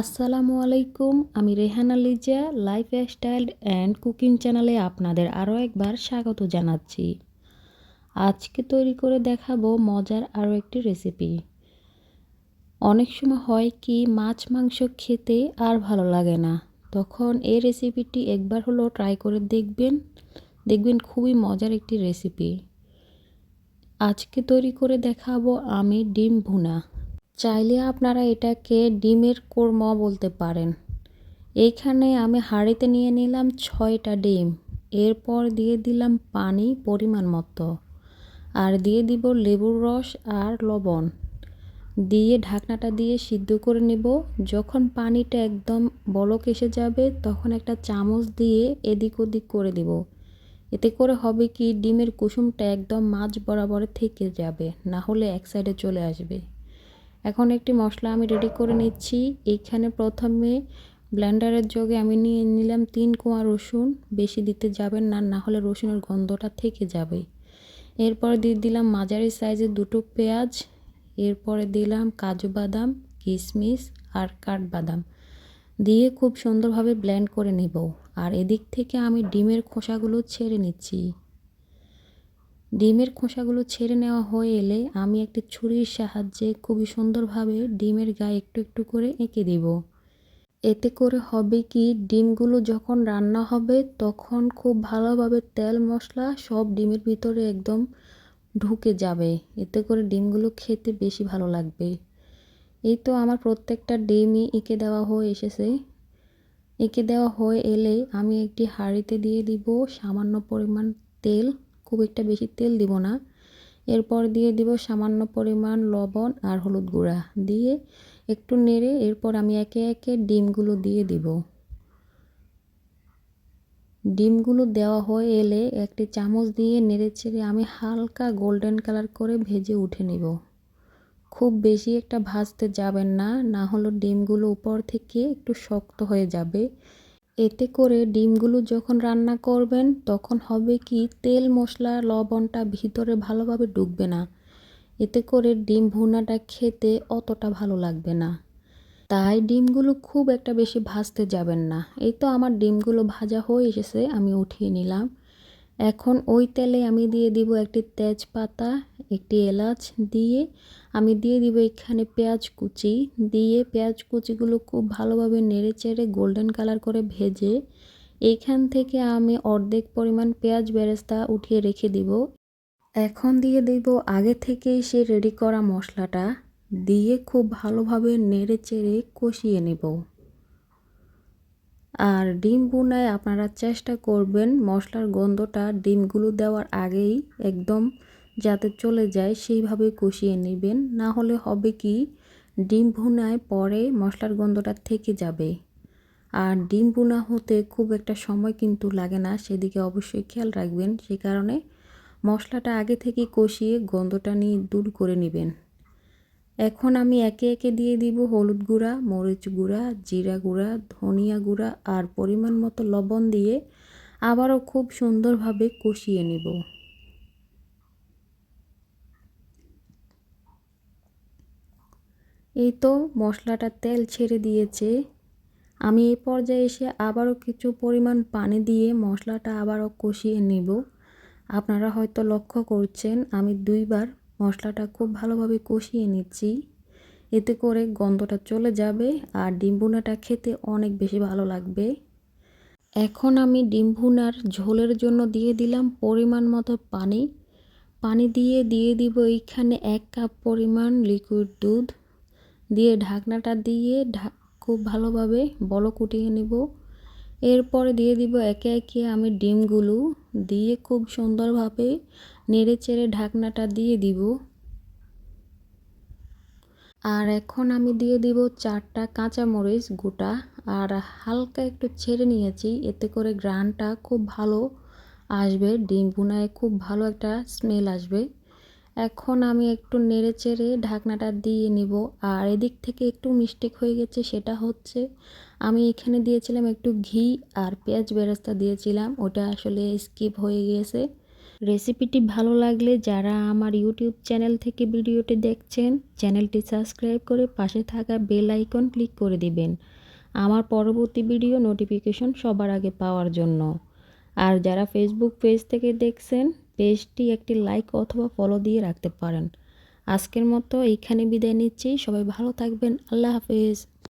আসসালামু আলাইকুম, আমি Rehana Liza life style and cooking চ্যানেলে আপনাদের আরও একবার স্বাগত জানাচ্ছি। আজকে তৈরি করে দেখাবো মজার আরও একটি রেসিপি অনেক সময় হয় কি, মাছ মাংস খেতে আর ভালো লাগে না। তখন এই রেসিপিটি একবার হলো ট্রাই করে দেখবেন। দেখবেন খুবই মজার একটি রেসিপি আজকে তৈরি করে দেখাবো আমি ডিম ভুনা। চাইলে আপনারা এটাকে ডিমের কোরমা বলতে পারেন। এইখানে আমি হাঁড়িতে নিয়ে নিলাম ছয়টা ডিম। এরপর দিয়ে দিলাম পানি পরিমাণ মতো। আর দিয়ে দিব লেবুর রস আর লবণ। দিয়ে ঢাকনাটা দিয়ে সিদ্ধ করে নেব। যখন পানিটা একদম বলক এসে যাবে, তখন একটা চামচ দিয়ে এদিক ওদিক করে দেব। এতে করে হবে কি, ডিমের কুসুমটা একদম মাছ বরাবর থেকে যাবে, না হলে এক সাইডে চলে আসবে। এখন একটি মশলা আমি রেডি করে নিচ্ছি। এইখানে প্রথমে ব্লেন্ডারের জগে আমি নিয়ে নিলাম তিন কোয়া রসুন। বেশি দিতে যাবেন না না হলে রসুনের গন্ধটা থেকে যাবে। এরপর দিয়ে দিলাম মাঝারি সাইজের দুটো পেঁয়াজ। এরপরে দিলাম কাজু বাদাম কিশমিশ আর কাঠবাদাম। দিয়ে খুব সুন্দরভাবে ব্লেন্ড করে নেব। আর এদিক থেকে আমি ডিমের খোসাগুলো ছেড়ে নিচ্ছি। ডিমের খোসাগুলো ছেড়ে নেওয়া হয়ে এলে আমি একটি ছুরির সাহায্যে খুবই সুন্দরভাবে ডিমের গায়ে একটু একটু করে এঁকে দিব। এতে করে হবে কি, ডিমগুলো যখন রান্না হবে তখন খুব ভালোভাবে তেল, মশলা সব ডিমের ভিতরে একদম ঢুকে যাবে। এতে করে ডিমগুলো খেতে বেশি ভালো লাগবে। এই তো আমার প্রত্যেকটা ডিমই এঁকে দেওয়া হয়ে এসেছে। এঁকে দেওয়া হয়ে এলে আমি একটি হাঁড়িতে দিয়ে দিব সামান্য পরিমাণ তেল। খুব একটা বেশি তেল দিব না। এরপর দিয়ে দিব সামান্য পরিমাণ লবণ আর হলুদ গুঁড়া। দিয়ে একটু নেড়ে এরপর আমি একে একে ডিমগুলো দিয়ে দিব। ডিমগুলো দেওয়া হয়ে এলে একটি চামচ দিয়ে নেড়ে চেড়ে আমি হালকা গোল্ডেন কালার করে ভেজে উঠে নিব। খুব বেশি একটা ভাজতে যাবেন না না হলে ডিমগুলো উপর থেকে একটু শক্ত হয়ে যাবে। এতে করে ডিমগুলো যখন রান্না করবেন, তখন হবে কি তেল, মশলা, লবণটা ভিতরে ভালোভাবে ঢুকবে না। এতে করে ডিম ভুনাটা খেতে অতটা ভালো লাগবে না। তাই ডিমগুলো খুব একটা বেশি ভাজতে যাবেন না। এই তো আমার ডিমগুলো ভাজা হয়ে এসেছে, আমি উঠিয়ে নিলাম। এখন ওই তেলে আমি দিয়ে দিব একটি তেজপাতা একটি এলাচ দিয়ে আমি দিয়ে দিব এখানে পেঁয়াজ কুচি। দিয়ে পেঁয়াজ কুচিগুলো খুব ভালোভাবে নেড়ে চেড়ে গোল্ডেন কালার করে ভেজে এইখান থেকে আমি অর্ধেক পরিমাণ পেঁয়াজ বেরেস্তা উঠিয়ে রেখে দিব। এখন দিয়ে দিব আগে থেকেই সে রেডি করা মশলাটা। দিয়ে খুব ভালোভাবে নেড়ে চেড়ে কষিয়ে নেব। আর ডিম বুনায় আপনারা চেষ্টা করবেন মশলার গন্ধটা ডিমগুলো দেওয়ার আগেই একদম যাতে চলে যায় সেইভাবে কষিয়ে নেবেন। না হলে হবে কি, ডিম ভুনায় পরে মশলার গন্ধটা থেকে যাবে। আর ডিম ভুনা হতে খুব একটা সময় কিন্তু লাগে না, সেদিকে অবশ্যই খেয়াল রাখবেন। সে কারণে মশলাটা আগে থেকে কষিয়ে গন্ধটা নিয়ে দূর করে নেবেন। এখন আমি একে একে দিয়ে দিব হলুদ গুঁড়া, মরিচ গুঁড়া, জিরা গুঁড়া, ধনিয়া গুঁড়া আর পরিমাণ মতো লবণ দিয়ে আবারও খুব সুন্দরভাবে কষিয়ে নেব। এই তো মশলাটা তেল ছেড়ে দিয়েছে। আমি এই পর্যায়ে এসে আবারও কিছু পরিমাণ পানি দিয়ে মশলাটা আবারও কষিয়ে নেব। আপনারা হয়তো লক্ষ্য করছেন, আমি দুইবার মশলাটা খুব ভালোভাবে কষিয়ে নিচ্ছি। এতে করে গন্ধটা চলে যাবে আর ডিম ভুনাটা খেতে অনেক বেশি ভালো লাগবে। এখন আমি ডিম ভুনার ঝোলের জন্য দিয়ে দিলাম পরিমাণ মতো পানি। পানি দিয়ে দিয়ে দিব এইখানে এক কাপ পরিমাণ লিকুইড দুধ। দিয়ে ঢাকনাটা দিয়ে খুব ভালোভাবে বল কুটিয়ে নেব। এরপরে দিয়ে দিব একে একে আমি ডিমগুলো দিয়ে খুব সুন্দরভাবে নেড়ে চেড়ে ঢাকনাটা দিয়ে দিব। আর এখন আমি দিয়ে দিব চারটা কাঁচামরিচ গোটা, আর হালকা একটু ছেড়ে নিয়েছি, এতে করে গ্রানটা খুব ভালো আসবে, ডিম ভুনায় খুব ভালো একটা স্মেল আসবে। এখন আমি একটু নেড়ে চেড়ে ঢাকনাটা দিয়ে নিব। আর এদিক থেকে একটু মিস্টেক হয়ে গেছে, সেটা হচ্ছে আমি এখানে দিয়েছিলাম একটু ঘি আর পেঁয়াজ বেরেস্তা দিয়েছিলাম। ওটা আসলে স্কিপ হয়ে গিয়েছে রেসিপিটি ভালো লাগলে যারা আমার ইউটিউব চ্যানেল থেকে ভিডিওটি দেখছেন, চ্যানেলটি সাবস্ক্রাইব করে পাশে থাকা বেল আইকন ক্লিক করে দিবেন। আমার পরবর্তী ভিডিও নোটিফিকেশন সবার আগে পাওয়ার জন্য। আর যারা ফেসবুক পেজ থেকে দেখছেন পেজটি একটি লাইক অথবা ফলো দিয়ে রাখতে পারেন। আজকের মতো এইখানে বিদায় নিচ্ছি। সবাই ভালো থাকবেন। আল্লাহ হাফেজ।